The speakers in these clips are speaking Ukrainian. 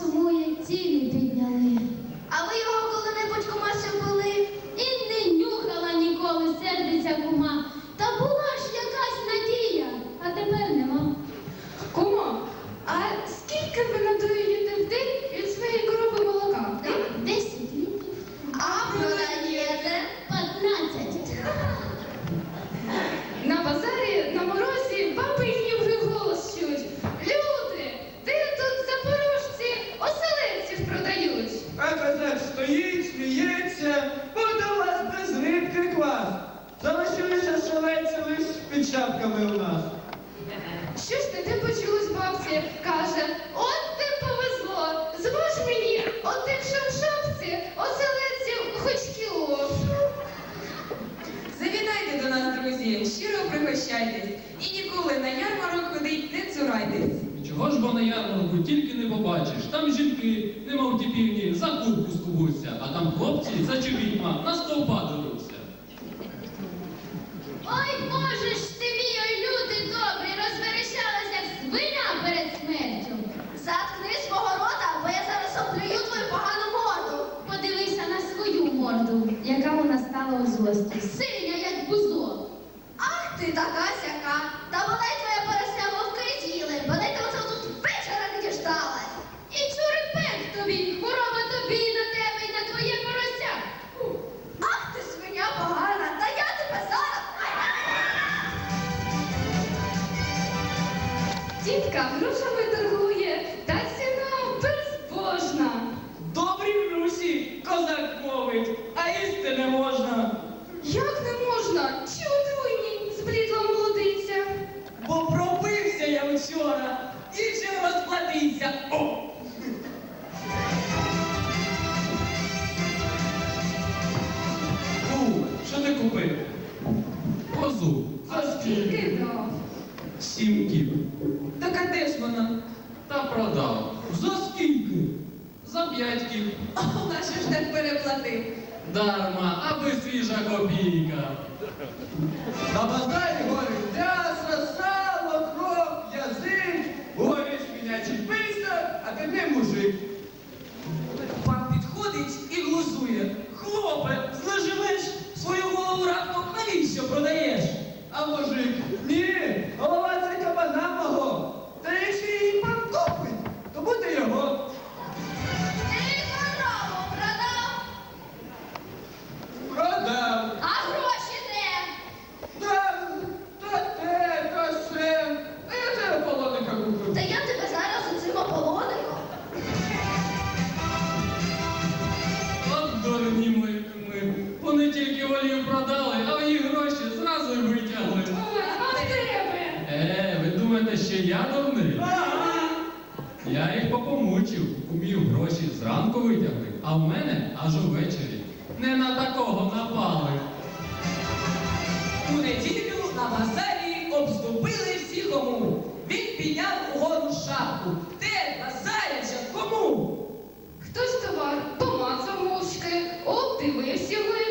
сумує, ціни підняли. А ви його коли-небудь кума пили? Шапками у нас. Що ж таке почулось бабці? Каже, от те повезло, звож мені от що в шапці, оселедців хоч кіло. Завітайте до нас, друзі, щиро пригощайтесь і ніколи на ярмарок ходить не цурайтесь. Чого ж бо на ярмарку тільки не побачиш? Там жінки, немов ті півні, за кубку скубуться, а там хлопці за чобітьма на стовпа. Морду, яка вона стала у злості. Синя, як бузо. Ах ти така сяка. Та бодай твоя порося вовки з'їли, бодай ти оце тут вечора не діждалась. І чурипек тобі, хвороба тобі на тебе, і на твоє порося. Ах ти свиня погана, та я тебе зараз. Тітка грушами торгує, козак мовить, а їсти не можна. Як не можна? Чи отруйні? Зблідла молодиця. Бо пробився я вчора і ще розплатився. О! У, що ти купив? Козу. За скільки? Скільки дав? Сім кіл. Так а де ж вона? Та продав. За скільки? За п'ять кіл. А вона ще ж так переплатив. Дарма, аби свіжа копійка. На базарі горить м'ясо, сало, кров, язик, горі шпінячий писар, а ти не мужик. Пан підходить і глузує. Хлопе, злеживеш свою голову раптом навіщо продаєш? А мужик, ні, голова що я дурний? Я їх попомучив, умів гроші зранку витягли, а в мене аж увечері. Не на такого напали. У неділю на базарі обступили всі кому. Він підняв угору шапку. Де базаряча кому? Хтось товар помацав мовчки, обдивився його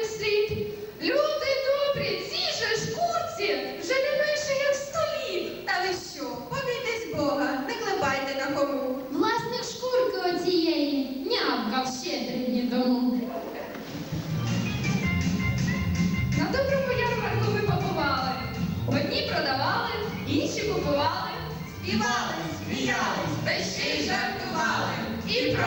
Співали, сміялись, та ще й жартували. І про